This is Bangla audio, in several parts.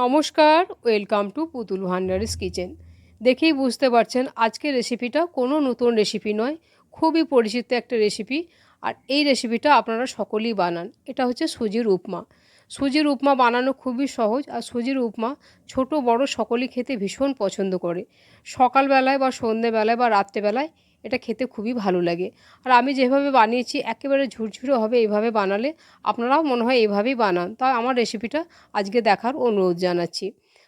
নমস্কার ওয়েলকাম টু পুতুল ভান্ডারিস কিচেন দেখেই বুঝতে পারছেন আজকের রেসিপিটা কোনো নতুন রেসিপি নয়, খুবই পরিচিত একটা রেসিপি আর এই রেসিপিটা আপনারা সকলেই বানান। এটা হচ্ছে সুজির উপমা। সুজির উপমা বানানো খুবই সহজ আর সুজির উপমা ছোট বড় সকলেই খেতে ভীষণ পছন্দ করে। সকালবেলায় বা সন্ধেবেলায় বা রাত্রেবেলায় এটা খেতে খুবই ভালো লাগে। আর আমি যেভাবে বানিয়েছি, একেবারে ঝুরঝুরে হবে এইভাবে বানালে আপনারাও মনে হয় এইভাবেই বানান। তাই আমার রেসিপিটা আজকে দেখার অনুরোধ জানাচ্ছি।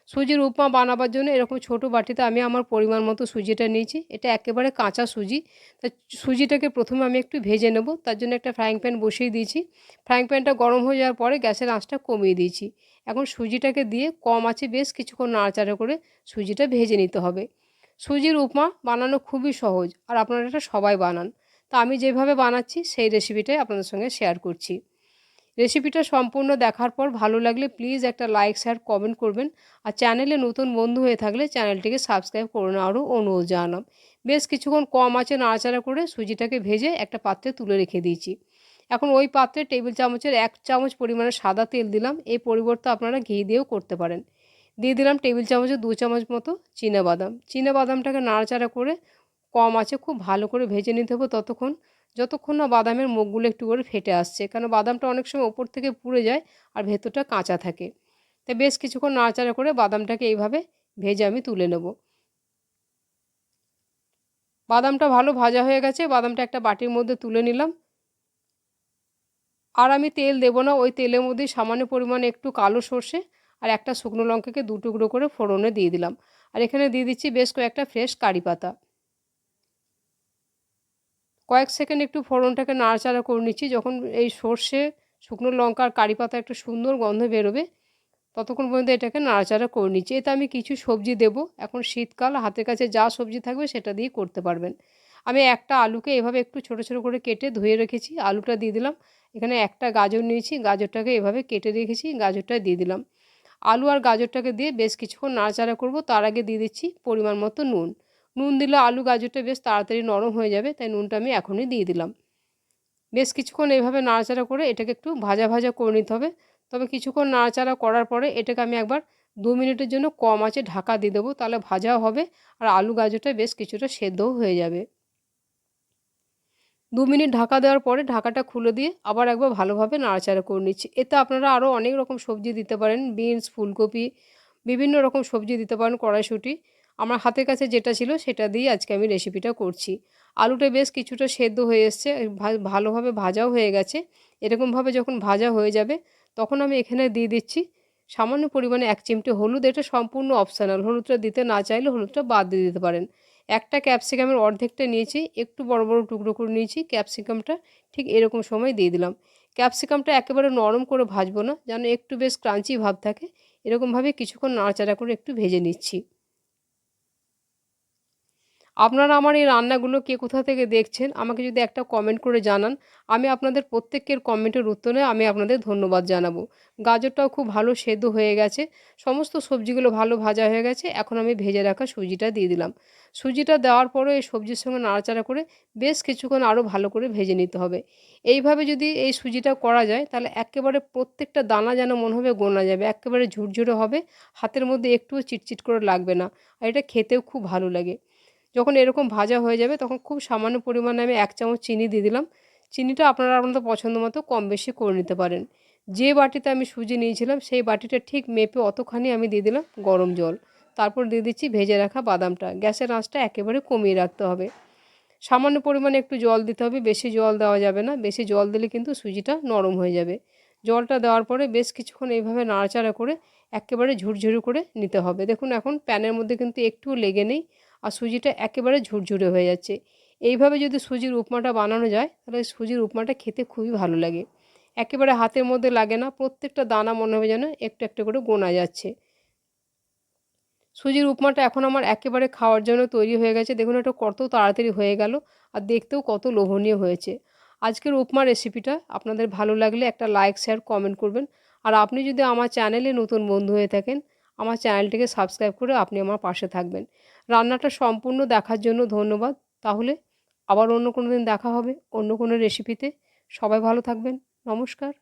সুজির উপমা বানাবার জন্য এরকম ছোট বাটিতে আমি আমার পরিমাণ মতো সুজিটা নিয়েছি। এটা একেবারে কাঁচা সুজি। তা সুজিটাকে প্রথমে আমি একটু ভেজে নেব। তার জন্য একটা ফ্রাইং প্যান বসিয়ে দিয়েছি। ফ্রাইং প্যানটা গরম হয়ে যাওয়ার পরে গ্যাসের আঁচটা কমিয়ে দিয়েছি। এখন সুজিটাকে দিয়ে কম আছে বেশ কিছুক্ষণ নাড়াচাড়া করে সুজিটা ভেজে নিতে হবে। সুজির উপমা বানানো খুবই সহজ আর আপনারা এটা সবাই বানান। তা আমি যেভাবে বানাচ্ছি সেই রেসিপিটাই আপনাদের সঙ্গে শেয়ার করছি। রেসিপিটা সম্পূর্ণ দেখার পর ভালো লাগলে প্লিজ একটা লাইক শেয়ার কমেন্ট করবেন। আর চ্যানেলে নতুন বন্ধু হয়ে থাকলে চ্যানেলটিকে সাবস্ক্রাইব করে নেওয়ারও অনুরোধ জানালাম। বেশ কিছুক্ষণ কম আছে নাড়াচাড়া করে সুজিটাকে ভেজে একটা পাত্রে তুলে রেখে দিয়েছি। এখন ওই পাত্রে টেবিল চামচের এক চামচ পরিমাণে সাদা তেল দিলাম। এই পরিবর্তে আপনারা ঘি দিয়েও করতে পারেন। দিয়ে দিলাম টেবিল চামচে দু চামচ মতো বাদাম। চিনে বাদামটাকে নাড়াচাড়া করে কম আছে খুব ভালো করে ভেজে নিতে হবে ততক্ষণ। যতক্ষণ না বাদামের মুখগুলো একটু করে ফেটে আসছে কারণ বাদামটা অনেক সময় ওপর থেকে পুড়ে যায় আর ভেতরটা কাঁচা থাকে। তাই বেশ কিছুক্ষণ নাড়াচাড়া করে বাদামটাকে এইভাবে ভেজে আমি তুলে নেব। বাদামটা ভালো ভাজা হয়ে গেছে, বাদামটা একটা বাটির মধ্যে তুলে নিলাম। আর আমি তেল দেবো না, ওই তেলের মধ্যে সামান্য পরিমাণে একটু কালো সর্ষে আর একটা শুকনো লঙ্কাকে দু টুকরো করে ফোড়নে দিয়ে দিলাম। আর এখানে দিয়ে দিচ্ছি বেশ কয়েকটা ফ্রেশ কারি পাতা। কয়েক সেকেন্ড একটু ফোড়নটাকে নাড়াচাড়া করে নিচ্ছি। যখন এই সর্ষে, শুকনো লঙ্কা আর কারি পাতা একটা সুন্দর গন্ধ বেরোবে, ততক্ষণ পর্যন্ত এটাকে নাড়াচাড়া করে নিচ্ছি। এতে আমি কিছু সবজি দেব। এখন শীতকাল, হাতের কাছে যা সবজি থাকবে সেটা দিয়ে করতে পারবেন। আমি একটা আলুকে এভাবে একটু ছোট ছোট করে কেটে ধুয়ে রেখেছি। আলুটা দিয়ে দিলাম। এখানে একটা গাজর নিয়েছি। গাজরটাকে এভাবে কেটে রেখেছি। গাজরটা দিয়ে দিলাম। আলু আর গাজরটাকে দিয়ে বেশ কিছুক্ষণ নাড়াচাড়া করব। তার আগে দিয়ে দিচ্ছি পরিমাণ মতো নুন। নুন দিলে আলু গাজরটা বেশ তাড়াতাড়ি নরম হয়ে যাবে, তাই নুনটা আমি এখনই দিয়ে দিলাম। বেশ কিছুক্ষণ এইভাবে নাড়াচাড়া করে এটাকে একটু ভাজা ভাজা করে নিতে হবে। তবে কিছুক্ষণ নাড়াচাড়া করার পরে এটাকে আমি একবার দু মিনিটের জন্য কম আছে ঢাকা দিয়ে দেবো, তাহলে ভাজাও হবে আর আলু গাজরটা বেশ কিছুটা সেদ্ধও হয়ে যাবে। দু মিনিট ঢাকা দেওয়ার পরে ঢাকাটা খুলে দিয়ে আবার একবার ভালোভাবে নাড়াচাড়া করে নিচ্ছি। এতে আপনারা আরও অনেক রকম সবজি দিতে পারেন, বিনস, ফুলকপি, বিভিন্ন রকম সবজি দিতে পারেন, কড়াইশুঁটি। আমার হাতের কাছে যেটা ছিল সেটা দিয়ে আজকে আমি রেসিপিটা করছি। আলুটা বেশ কিছুটা সেদ্ধ হয়ে এসছে ভালোভাবে ভাজাও হয়ে গেছে। এরকমভাবে যখন ভাজা হয়ে যাবে, তখন আমি এখানে দিয়ে দিচ্ছি সামান্য পরিমাণে এক চিমটে হলুদ। এটা সম্পূর্ণ অপশানাল হলুদটা দিতে না চাইলে হলুদটা বাদ দিয়ে দিতে পারেন। একটা ক্যাপসিকামের অর্ধেকটা নিয়েছি, একটু বড় বড় টুকরো করে নিয়েছি ক্যাপসিকামটা ঠিক এরকম সময় দিয়ে দিলাম। ক্যাপসিকামটা একেবারে নরম করে ভাজবো না, যেন একটু বেশ ক্রাঞ্চি ভাব থাকে। এরকমভাবে কিছুক্ষণ নাড়াচাড়া করে একটু ভেজে নিচ্ছি। আপনারা আমার এই রান্নাগুলো কে কোথা থেকে দেখছেন, আমাকে যদি একটা কমেন্ট করে জানান, আমি আপনাদের প্রত্যেকের কমেন্টের উত্তরে আমি আপনাদের ধন্যবাদ জানাব। গাজরটাও খুব ভালো সেদ্ধ হয়ে গেছে, সমস্ত সবজিগুলো ভালো ভাজা হয়ে গেছে, এখন আমি ভেজে রাখা সুজিটা দিয়ে দিলাম। সুজিটা দেওয়ার পরে এই সবজির সঙ্গে নাড়াচাড়া করে বেশ কিছুক্ষণ আরও ভালো করে ভেজে নিতে হবে। এইভাবে যদি এই সুজিটা করা যায়, তাহলে একেবারে প্রত্যেকটা দানা যেন মনে হবে গোনা যাবে, একেবারে ঝুরঝুরে হবে, হাতের মধ্যে একটুও চিটচিট করে লাগবে না, আর এটা খেতেও খুব ভালো লাগে। যখন এরকম ভাজা হয়ে যাবে তখন খুব সামান্য পরিমাণে আমি এক চামচ চিনি দিয়ে দিলাম। চিনিটা আপনারা আপনাদের পছন্দ মতো কম বেশি করে নিতে পারেন। যে বাটিতে আমি সুজি নিয়েছিলাম সেই বাটিটা ঠিক মেপে অতখানি আমি দিয়ে দিলাম গরম জল। তারপর দিয়ে দিচ্ছি ভেজে রাখা বাদামটা। গ্যাসের আঁচটা একেবারে কমিয়ে রাখতে হবে। সামান্য পরিমাণে একটু জল দিতে হবে, বেশি জল দেওয়া যাবে না। বেশি জল দিলে কিন্তু সুজিটা নরম হয়ে যাবে। জলটা দেওয়ার পরে বেশ কিছুক্ষণ এইভাবে নাড়াচাড়া করে একেবারে ঝুরঝুরি করে নিতে হবে। দেখুন এখন প্যানের মধ্যে কিন্তু একটু লেগে নেই। আর সুজিটা একেবারে ঝুরঝুরে হয়ে যাচ্ছে। এইভাবে যদি সুজির উপমাটা বানানো যায়, তাহলে সুজির উপমাটা খেতে খুবই ভালো লাগে। একেবারে হাতের মধ্যে লাগে না, প্রত্যেকটা দানা মনে হবে যেন একটু একটু করে গোনা যাচ্ছে। সুজির উপমাটা এখন আমার একেবারে খাওয়ার জন্য তৈরি হয়ে গেছে। দেখুন এটা কত তাড়াতাড়ি হয়ে গেল আর দেখতেও কত লোভনীয় হয়েছে। আজকের উপমা রেসিপিটা আপনাদের ভালো লাগলে একটা লাইক শেয়ার কমেন্ট করবেন। আর আপনি যদি আমার চ্যানেলে নতুন বন্ধু হয়ে থাকেন আমার চ্যানেলটিকে সাবস্ক্রাইব করে আপনি আমার পাশে থাকবেন। রান্নাটা সম্পূর্ণ দেখার জন্য ধন্যবাদ। তাহলে আবার অন্য কোনো দিন দেখা হবে অন্য কোনো রেসিপিতে সবাই ভালো থাকবেন। নমস্কার।